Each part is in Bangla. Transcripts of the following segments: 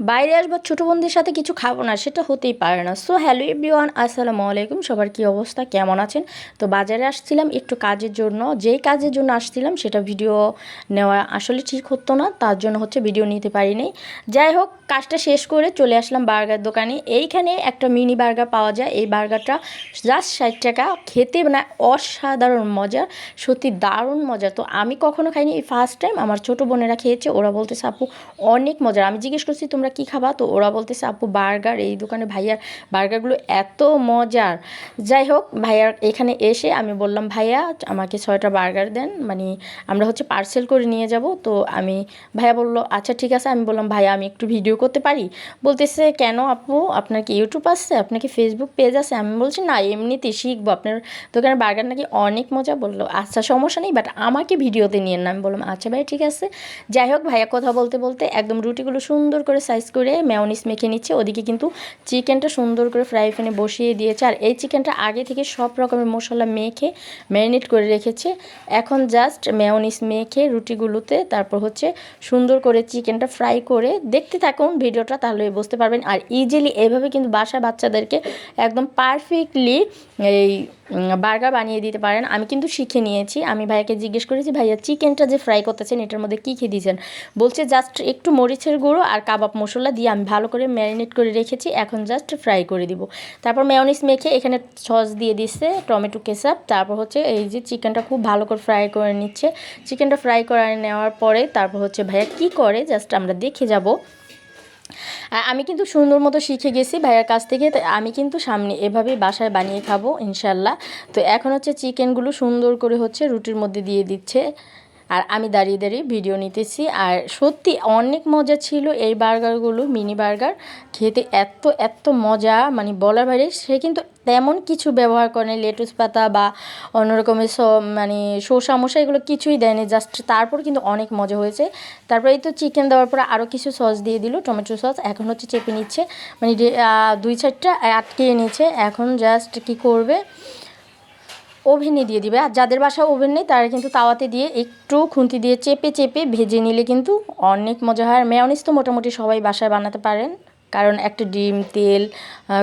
বাইরে আসব, ছোটো বোনদের সাথে কিছু খাব না, সেটা হতেই পারে না। সো হ্যালো এভরিওয়ান আসসালামু আলাইকুম। সবার কি অবস্থা? কেমন আছেন? তো বাজারে আসছিলাম একটু কাজের জন্য। যেই কাজের জন্য আসছিলাম, সেটা ভিডিও নেওয়া আসলে ঠিক হতো না, তার জন্য হচ্ছে ভিডিও নিতে পারিনি। যাই হোক, কাজটা শেষ করে চলে আসলাম বার্গার দোকানে। এইখানে একটা মিনি বার্গার পাওয়া যায়। এই বার্গারটা জাস্ট ষাট টাকা। খেতে মানে অসাধারণ মজা, সত্যি দারুণ মজা। তো আমি কখনো খাইনি। এই ফার্স্ট টাইম আমার ছোটো বোনেরা খেয়েছে, ওরা বলতে সাপু অনেক মজার। আমি জিজ্ঞেস করছি, তোমরা কি খাবা? তো ওরা বলতেছে, আপু, বার্গার, এই দোকানে ভাইয়ার বার্গারগুলো এত মজার। যাই হোক ভাইয়ার এখানে এসে আমি বললাম, ভাইয়া, আমাকে ছয়টা বার্গার দেন মানে আমরা হচ্ছে পার্সেল করে নিয়ে যাব। তো আমি, ভাইয়া বলল আচ্ছা ঠিক আছে। আমি বললাম, ভাইয়া, আমি একটু ভিডিও করতে পারি? বলতেছে, কেন আপু? আপনার কি ইউটিউব আছে? আপনার কি ফেসবুক পেজ আছে? আমি বলছি, না এমনিতে শিখব। আপনার দোকানে বার্গার নাকি অনেক মজা। বলল আচ্ছা সমস্যা নেই বাট আমাকে ভিডিওতে নিয়ে না আমি বললাম আচ্ছা ভাই ঠিক আছে। যাই হোক, ভাইয়া কথা বলতে বলতে একদম রুটিগুলো সুন্দর করে সাইজ করে মেয়নিস মেখে নিচ্ছে। ওদিকে কিন্তু চিকেনটা সুন্দর করে ফ্রাই প্যানে বসিয়ে দিয়েছে। আর এই চিকেনটা আগে থেকে সব রকমের মশলা মেখে ম্যারিনেট করে রেখেছে। এখন জাস্ট মেয়নিস মেখে রুটিগুলোতে তারপর হচ্ছে সুন্দর করে চিকেনটা ফ্রাই করে দেখতে থাকুন ভিডিওটা তাহলে বুঝতে পারবেন। আর ইজিলি এভাবে কিন্তু বাসা বাচ্চাদেরকে একদম পারফেক্টলি এই বার্গার বানিয়ে দিতে পারেন। আমি কিন্তু শিখে নিয়েছি। আমি ভাইয়াকে জিজ্ঞেস করেছি, ভাইয়া চিকেনটা যে ফ্রাই করতেছেন, এটার মধ্যে কী খেয়ে দিয়েছেন? বলছে জাস্ট একটু মরিচের গুঁড়ো আর কাবাব মশলা। দিয়ে আমি ভালো করে ম্যারিনেট করে রেখেছি, এখন জাস্ট ফ্রাই করে দিব। তারপর মেয়নিস মেখে এখানে সস দিয়ে দিচ্ছে টমেটো কেচাপ, তারপর হচ্ছে এই যে চিকেনটা খুব ভালো করে ফ্রাই করে নিচ্ছে। চিকেনটা ফ্রাই করে নেওয়ার পরে তারপর হচ্ছে ভাইয়া কী করে জাস্ট আমরা দেখে যাব। আমি কিন্তু সুন্দর মতো শিখে গেছি ভাইয়ার কাছ থেকে আমি কিন্তু সামনে এভাবেই বাসায় বানিয়ে খাব, ইনশাল্লাহ। তো এখন হচ্ছে চিকেনগুলো সুন্দর করে হচ্ছে রুটির মধ্যে দিয়ে দিচ্ছে। আর আমি দাঁড়িয়ে দাঁড়িয়ে ভিডিও নিতেছি। আর সত্যি অনেক মজা ছিল এই বার্গারগুলো মিনি বার্গার খেতে এত এত মজা মানে বলার বাইরে সে কিন্তু তেমন কিছু ব্যবহার করেনি। লেটুস পাতা বা অন্য রকমের মানে শসা মশা এগুলো কিছুই দেয়নি। জাস্ট তারপর কিন্তু অনেক মজা হয়েছে। তারপরে এই তো চিকেন দেওয়ার পরে আরও কিছু সস দিয়ে দিল টমেটো সস এখন হচ্ছে চেপে নিচ্ছে। মানে দুই সাইডটা আটকে নিচ্ছে এখন জাস্ট কি করবে? ওভেনে দিয়ে দিবে। আর যাদের বাসা ওভেন নেই, তারা কিন্তু তাওয়াতে দিয়ে একটু খুন্তি দিয়ে চেপে চেপে ভেজে নিলে কিন্তু অনেক মজা হয়। আর মেয়নিস তো মোটামুটি সবাই বাসায় বানাতে পারেন। কারণ একটু ডিম, তেল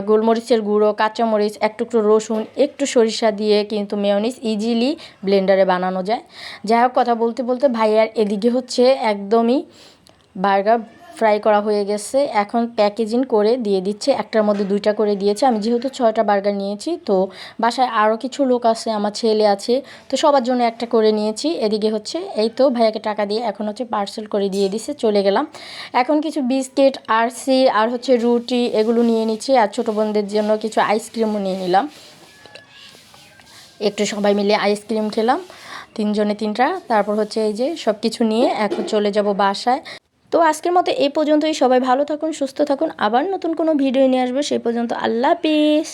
গোলমরিচের গুঁড়ো, কাঁচামরিচ, এক টুকরো রসুন, একটু সরিষা দিয়ে কিন্তু মেয়নিস ইজিলি ব্লেন্ডারে বানানো যায়। যাই হোক, কথা বলতে বলতে ভাইয়ার এদিকে হচ্ছে একদমই বার্গার ফ্রাই করা হয়ে গেছে। এখন প্যাকেজিং করে দিয়ে দিচ্ছে। একটার মধ্যে দুইটা করে দিয়েছে। আমি যেহেতু ছয়টা বার্গার নিয়েছি, তো বাসায় আরও কিছু লোক আছে, আমার ছেলে আছে, তো সবার জন্য একটা করে নিয়েছি। এদিকে হচ্ছে, এই তো ভাইয়াকে টাকা দিয়ে এখন হচ্ছে পার্সেল করে দিয়ে দিছে, চলে গেলাম। এখন কিছু বিস্কিট, আরসি, আর হচ্ছে রুটি এগুলো নিয়ে নিচ্ছি, আর ছোটো বোনদের জন্য কিছু আইসক্রিমও নিয়ে নিলাম। একটু সবাই মিলে আইসক্রিম খেলাম, তিনজনে তিনটা। তারপর হচ্ছে এই যে সব কিছু নিয়ে এখন চলে যাব বাসায়। তো আজকের মতো এই পর্যন্তই। সবাই ভালো থাকুন, সুস্থ থাকুন। আবার নতুন কোনো ভিডিও নিয়ে আসব সেই পর্যন্ত আল্লাহ পিস